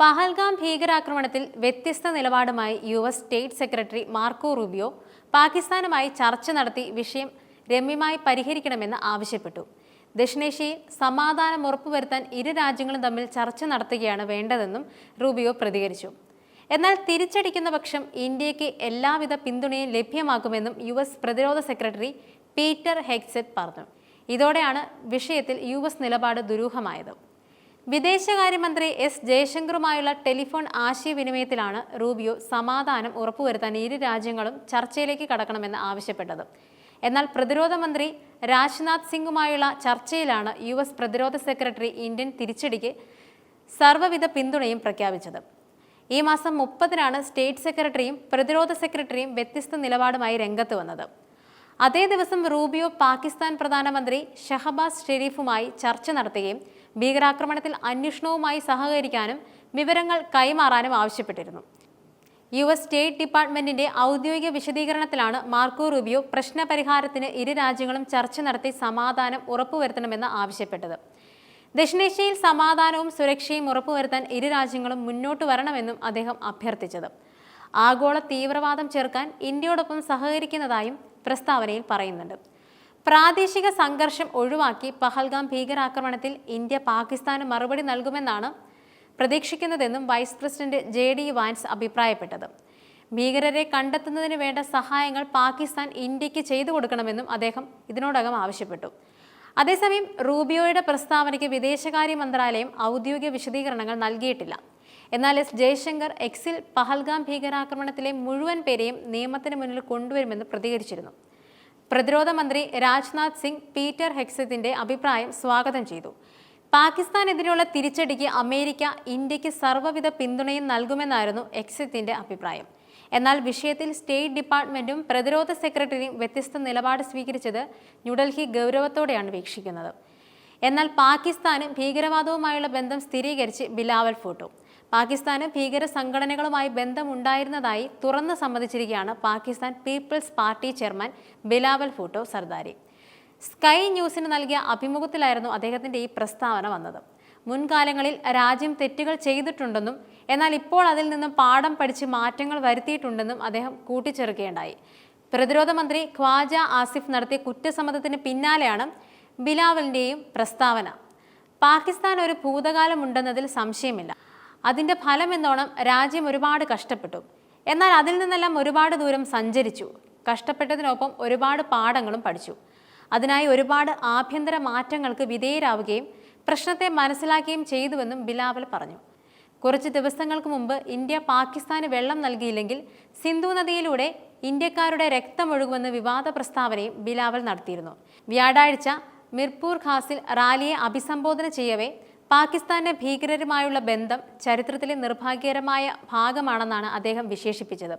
പഹൽഗാം ഭീകരാക്രമണത്തിൽ വ്യത്യസ്ത നിലപാടുമായി U S state secretary Marco Rubio പാകിസ്ഥാനുമായി ചർച്ച നടത്തി വിഷയം രമ്യമായി പരിഹരിക്കണമെന്ന് ആവശ്യപ്പെട്ടു. ദക്ഷിണേഷ്യയിൽ സമാധാനം ഉറപ്പുവരുത്താൻ ഇരു രാജ്യങ്ങളും തമ്മിൽ ചർച്ച നടത്തുകയാണ് വേണ്ടതെന്നും റൂബിയോ പ്രതികരിച്ചു. എന്നാൽ തിരിച്ചടിക്കുന്ന പക്ഷം ഇന്ത്യയ്ക്ക് എല്ലാവിധ പിന്തുണയും ലഭ്യമാക്കുമെന്നും യു എസ് പ്രതിരോധ സെക്രട്ടറി പീറ്റർ ഹെക്സെറ്റ് പറഞ്ഞു. ഇതോടെയാണ് വിഷയത്തിൽ യു എസ് നിലപാട് ദുരൂഹമായത്. വിദേശകാര്യമന്ത്രി എസ് ജയശങ്കറുമായുള്ള ടെലിഫോൺ ആശയവിനിമയത്തിലാണ് റൂബിയോ സമാധാനം ഉറപ്പുവരുത്താൻ ഇരു രാജ്യങ്ങളും ചർച്ചയിലേക്ക് കടക്കണമെന്ന് ആവശ്യപ്പെട്ടത്. എന്നാൽ പ്രതിരോധ മന്ത്രി രാജ്നാഥ് സിംഗുമായുള്ള ചർച്ചയിലാണ് യു എസ് പ്രതിരോധ സെക്രട്ടറി ഇന്ത്യൻ തിരിച്ചടിക്ക് സർവവിധ പിന്തുണയും പ്രഖ്യാപിച്ചത്. ഈ മാസം മുപ്പതിനാണ് സ്റ്റേറ്റ് സെക്രട്ടറിയും പ്രതിരോധ സെക്രട്ടറിയും വ്യത്യസ്ത നിലപാടുമായി രംഗത്ത് വന്നത്. അതേ ദിവസം റൂബിയോ പാകിസ്ഥാൻ പ്രധാനമന്ത്രി ഷഹബാസ് ഷെരീഫുമായി ചർച്ച നടത്തുകയും ഭീകരാക്രമണത്തിൽ അന്വേഷണവുമായി സഹകരിക്കാനും വിവരങ്ങൾ കൈമാറാനും ആവശ്യപ്പെട്ടിരുന്നു. യു എസ് സ്റ്റേറ്റ് ഡിപ്പാർട്ട്മെന്റിന്റെ ഔദ്യോഗിക വിശദീകരണത്തിലാണ് മാർക്കോ റൂബിയോ പ്രശ്നപരിഹാരത്തിന് ഇരു രാജ്യങ്ങളും ചർച്ച നടത്തി സമാധാനം ഉറപ്പുവരുത്തണമെന്ന് ആവശ്യപ്പെട്ടത്. ദക്ഷിണേഷ്യയിൽ സമാധാനവും സുരക്ഷയും ഉറപ്പുവരുത്താൻ ഇരു രാജ്യങ്ങളും മുന്നോട്ട് വരണമെന്നും അദ്ദേഹം അഭ്യർത്ഥിച്ചത്. ആഗോള തീവ്രവാദം ചെറുക്കാൻ ഇന്ത്യയോടൊപ്പം സഹകരിക്കുന്നതായും പ്രസ്താവനയിൽ പറയുന്നുണ്ട്. പ്രാദേശിക സംഘർഷം ഒഴിവാക്കി പഹൽഗാം ഭീകരാക്രമണത്തിൽ ഇന്ത്യ പാകിസ്ഥാന് മറുപടി നൽകുമെന്നാണ് പ്രതീക്ഷിക്കുന്നതെന്നും vice president J D Vance അഭിപ്രായപ്പെട്ടത്. ഭീകരരെ കണ്ടെത്തുന്നതിന് വേണ്ട സഹായങ്ങൾ പാകിസ്ഥാൻ ഇന്ത്യയ്ക്ക് ചെയ്തു കൊടുക്കണമെന്നും അദ്ദേഹം ഇതിനോടകം ആവശ്യപ്പെട്ടു. അതേസമയം റൂബിയോയുടെ പ്രസ്താവനയ്ക്ക് വിദേശകാര്യ മന്ത്രാലയം ഔദ്യോഗിക വിശദീകരണങ്ങൾ നൽകിയിട്ടില്ല. എന്നാൽ എസ് ജയശങ്കർ എക്സിൽ പഹൽഗാം ഭീകരാക്രമണത്തിലെ മുഴുവൻ പേരെയും നിയമത്തിന് മുന്നിൽ കൊണ്ടുവരുമെന്ന് പ്രതികരിച്ചിരുന്നു. പ്രതിരോധ മന്ത്രി രാജ്നാഥ് സിംഗ് പീറ്റർ ഹെക്സത്തിന്റെ അഭിപ്രായം സ്വാഗതം ചെയ്തു. പാകിസ്ഥാനെതിരെയുള്ള തിരിച്ചടിക്ക് അമേരിക്ക ഇന്ത്യയ്ക്ക് സർവവിധ പിന്തുണയും നൽകുമെന്നായിരുന്നു എക്സിത്തിന്റെ അഭിപ്രായം. എന്നാൽ വിഷയത്തിൽ സ്റ്റേറ്റ് ഡിപ്പാർട്ട്മെന്റും പ്രതിരോധ സെക്രട്ടറിയും വ്യത്യസ്ത നിലപാട് സ്വീകരിച്ചത് ന്യൂഡൽഹി ഗൗരവത്തോടെയാണ് വീക്ഷിക്കുന്നത്. എന്നാൽ പാകിസ്ഥാനും ഭീകരവാദവുമായുള്ള ബന്ധം സ്ഥിരീകരിച്ച് ബിലാവൽ ഫോട്ടോ. പാകിസ്ഥാന് ഭീകര സംഘടനകളുമായി ബന്ധമുണ്ടായിരുന്നതായി തുറന്ന് സമ്മതിച്ചിരിക്കുകയാണ് Pakistan Peoples Party chairman Bilawal Bhutto Zardari. Sky ന്യൂസിന് നൽകിയ അഭിമുഖത്തിലായിരുന്നു അദ്ദേഹത്തിന്റെ ഈ പ്രസ്താവന വന്നത്. മുൻകാലങ്ങളിൽ രാജ്യം തെറ്റുകൾ ചെയ്തിട്ടുണ്ടെന്നും എന്നാൽ ഇപ്പോൾ അതിൽ നിന്നും പാഠം പഠിച്ച് മാറ്റങ്ങൾ വരുത്തിയിട്ടുണ്ടെന്നും അദ്ദേഹം കൂട്ടിച്ചേർക്കുകയുണ്ടായി. പ്രതിരോധ മന്ത്രി ഖ്വാജ ആസിഫ് നടത്തിയ കുറ്റസമ്മതത്തിന് പിന്നാലെയാണ് ബിലാവലിന്റെയും പ്രസ്താവന. പാകിസ്ഥാൻ ഒരു ഭൂതകാലമുണ്ടെന്നതിൽ സംശയമില്ല. അതിന്റെ ഫലം എന്നോണം രാജ്യം ഒരുപാട് കഷ്ടപ്പെട്ടു. എന്നാൽ അതിൽ നിന്നെല്ലാം ഒരുപാട് ദൂരം സഞ്ചരിച്ചു. കഷ്ടപ്പെട്ടതിനൊപ്പം ഒരുപാട് പാഠങ്ങളും പഠിച്ചു. അതിനായി ഒരുപാട് ആഭ്യന്തര മാറ്റങ്ങൾക്ക് വിധേയരാവുകയും പ്രശ്നത്തെ മനസ്സിലാക്കുകയും ചെയ്തുവെന്നും ബിലാവൽ പറഞ്ഞു. കുറച്ച് ദിവസങ്ങൾക്ക് മുമ്പ് ഇന്ത്യ പാകിസ്ഥാന് വെള്ളം നൽകിയില്ലെങ്കിൽ സിന്ധു നദിയിലൂടെ ഇന്ത്യക്കാരുടെ രക്തമൊഴുകുമെന്ന് വിവാദ പ്രസ്താവനയും ബിലാവൽ നടത്തിയിരുന്നു. വ്യാഴാഴ്ച മിർപൂർ ഖാസിൽ റാലിയെ അഭിസംബോധന ചെയ്യവേ പാകിസ്ഥാന്റെ ഭീകരരുമായുള്ള ബന്ധം ചരിത്രത്തിലെ നിർഭാഗ്യകരമായ ഭാഗമാണെന്നാണ് അദ്ദേഹം വിശേഷിപ്പിച്ചത്.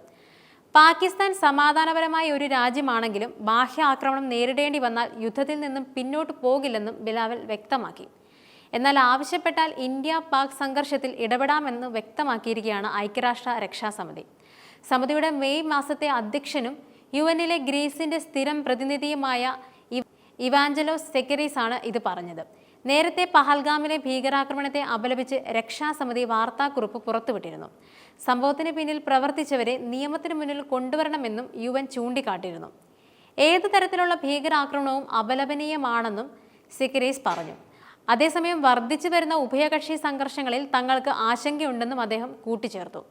പാകിസ്ഥാൻ സമാധാനപരമായ ഒരു രാജ്യമാണെങ്കിലും ബാഹ്യ ആക്രമണം നേരിടേണ്ടി വന്നാൽ യുദ്ധത്തിൽ നിന്നും പിന്നോട്ട് പോകില്ലെന്നും ബിലാവൽ വ്യക്തമാക്കി. എന്നാൽ ആവശ്യപ്പെട്ടാൽ ഇന്ത്യ പാക് സംഘർഷത്തിൽ ഇടപെടാമെന്ന് വ്യക്തമാക്കിയിരിക്കുകയാണ് ഐക്യരാഷ്ട്ര രക്ഷാസമിതി. സമിതിയുടെ മെയ് മാസത്തെ അധ്യക്ഷനും യു എന്നിലെ ഗ്രീസിന്റെ സ്ഥിരം പ്രതിനിധിയുമായ ഇവാഞ്ചലോ സെക്കറീസ് ആണ് ഇത് പറഞ്ഞത്. നേരത്തെ പഹൽഗാമിലെ ഭീകരാക്രമണത്തെ അപലപിച്ച് രക്ഷാസമിതി വാർത്താക്കുറിപ്പ് പുറത്തുവിട്ടിരുന്നു. സംഭവത്തിന് പിന്നിൽ പ്രവർത്തിച്ചവരെ നിയമത്തിന് മുന്നിൽ കൊണ്ടുവരണമെന്നും യു എൻ ചൂണ്ടിക്കാട്ടിയിരുന്നു. ഏതു തരത്തിലുള്ള ഭീകരാക്രമണവും അപലപനീയമാണെന്നും സിക്രീസ് പറഞ്ഞു. അതേസമയം വർദ്ധിച്ചു വരുന്ന ഉഭയകക്ഷി സംഘർഷങ്ങളിൽ തങ്ങൾക്ക് ആശങ്കയുണ്ടെന്നും അദ്ദേഹം കൂട്ടിച്ചേർത്തു.